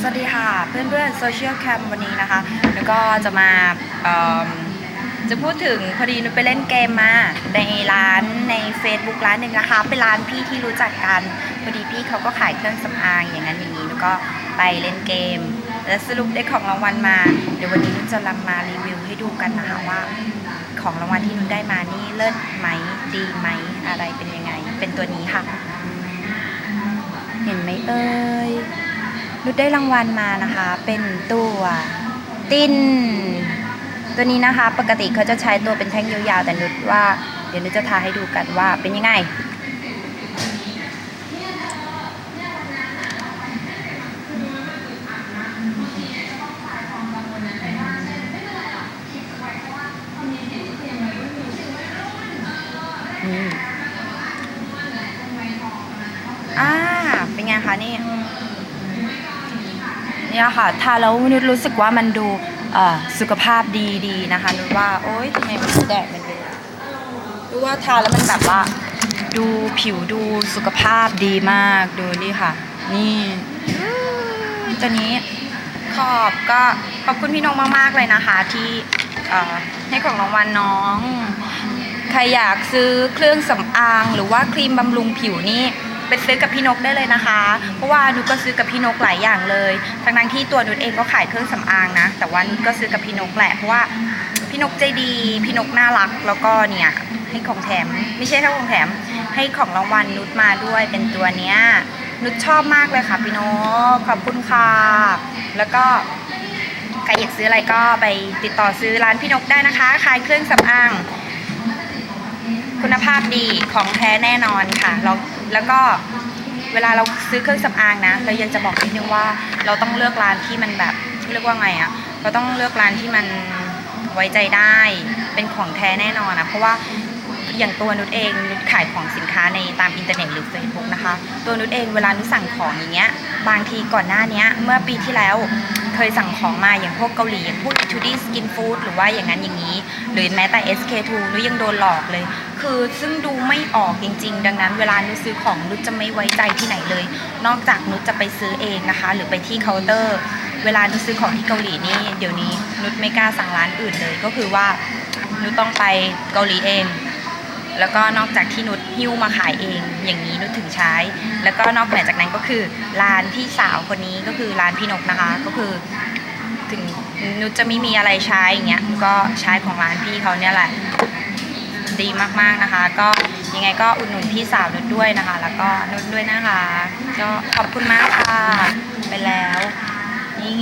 สวัสดีค่ะ เพื่อนๆโซเชียลแคมวันนี้นะคะแล้วก็จะมาจะพูดถึงพอดีนุไปเล่นเกมมาในร้านใน Facebook ร้านหนึ่งนะคะ เป็นร้านพี่ที่รู้จักกันพอดีพี่เขาก็ขายเครื่องสำอางอย่างนั้นอย่างนี้นุชก็ไปเล่นเกม และสรุปได้ของรางวัลมา เดี๋ยววันนี้นุจะนำมารีวิวให้ดูกันนะคะว่า ของรางวัลที่นุได้มานี่เลิศไหมดีไหมอะไรเป็นยังไง เป็นตัวนี้ค่ะ เห็นไหมเอ่ย นุชได้รางวัลมานะคะ เป็นตัวตินตัวนี้นะคะ ปกติเขาจะใช้ตัวเป็นแท่งยาวๆแต่นุชว่า เดี๋ยวนุชจะทาให้ดูกันว่าเป็นยังไงอืมอ่า เป็นไงคะนี่ เนี่ยค่ะทาแล้วนุชรู้สึกว่ามันดูสุขภาพดีดีนะคะนุชว่าโอ๊ยทำไมมันแดดมันเป็นดูว่าทาแล้วมันแบบว่า ดูผิวดูสุขภาพดีมากดูนี่ค่ะ นี่ตัวนี้ขอบก็ขอบคุณพี่นงมากๆเลยนะคะที่ให้ของรางวัลน้อง ใครอยากซื้อเครื่องสำอางหรือว่าครีมบำรุงผิวนี่ ไปซื้อกับพี่นกได้เลยนะคะ เพราะว่านุชก็ซื้อกับพี่นกหลายอย่างเลยทั้งนั้นที่ตัวนุชเองก็ขายเครื่องสำอางนะ แต่ว่านุชก็ซื้อกับพี่นกแหละเพราะว่าพี่นกใจดี พี่นกน่ารัก แล้วก็เนี่ยให้ของแถม ไม่ใช่แค่ของแถม ให้ของรางวัลนุชมาด้วยเป็นตัวเนี้ย นุชชอบมากเลยค่ะ พี่นก ขอบคุณค่ะ แล้วก็ใครอยากซื้ออะไรก็ไปติดต่อซื้อร้านพี่นกได้นะคะ ขายเครื่องสำอาง คุณภาพดี ของแท้แน่นอนค่ะเรา แล้วก็เวลาเราซื้อเครื่องสำอางนะเรายังจะบอกนิดนึงว่าเราต้องเลือกร้านที่มันแบบเรียกว่าไงอะเราต้องเลือกร้านที่มันไว้ใจได้ เป็นของแท้แน่นอนนะเพราะว่าอย่างตัวนุชเองนุชขายของสินค้าในตามอินเทอร์เน็ตหรือเฟซบุ๊กนะคะ ตัวนุชเองเวลานุชสั่งของอย่างเงี้ย บางทีก่อนหน้านี้เมื่อปีที่แล้วเคยสั่งของมาอย่างพวกเกาหลีอย่างพวก t ูดี้สกินฟู้ดหรือว่าอย่างนั้นอย่างนี้ หรือแม้แต่ SK2 นุชยังโดนหลอกเลย คือซึ่งดูไม่ออกจริง ๆ ดังนั้นเวลานุซื้อของนุจะไม่ไว้ใจที่ไหนเลย นอกจากนุจะไปซื้อเองนะคะ หรือไปที่เคาน์เตอร์ เวลานุซื้อของที่เกาหลีนี่เดี๋ยวนี้นุไม่กล้าสั่งร้านอื่นเลยก็คือว่านุต้องไปเกาหลีเอง แล้วก็นอกจากที่นุชหิ้วมาขายเอง อย่างนี้นุชถึงใช้ แล้วก็นอกเหนือจากนั้นก็คือร้านพี่สาวคนนี้ก็คือร้านพี่นกนะคะ ก็คือ ถึงนุชจะไม่มีอะไรใช้อย่างเงี้ยก็ใช้ของร้านพี่เขาเนี่ยแหละดีมากๆนะคะ ก็ยังไงก็อุดหนุนพี่สาวนุชด้วยนะคะ แล้วก็นุชด้วยนะคะ ก็ขอบคุณมากค่ะ ไปแล้วนี่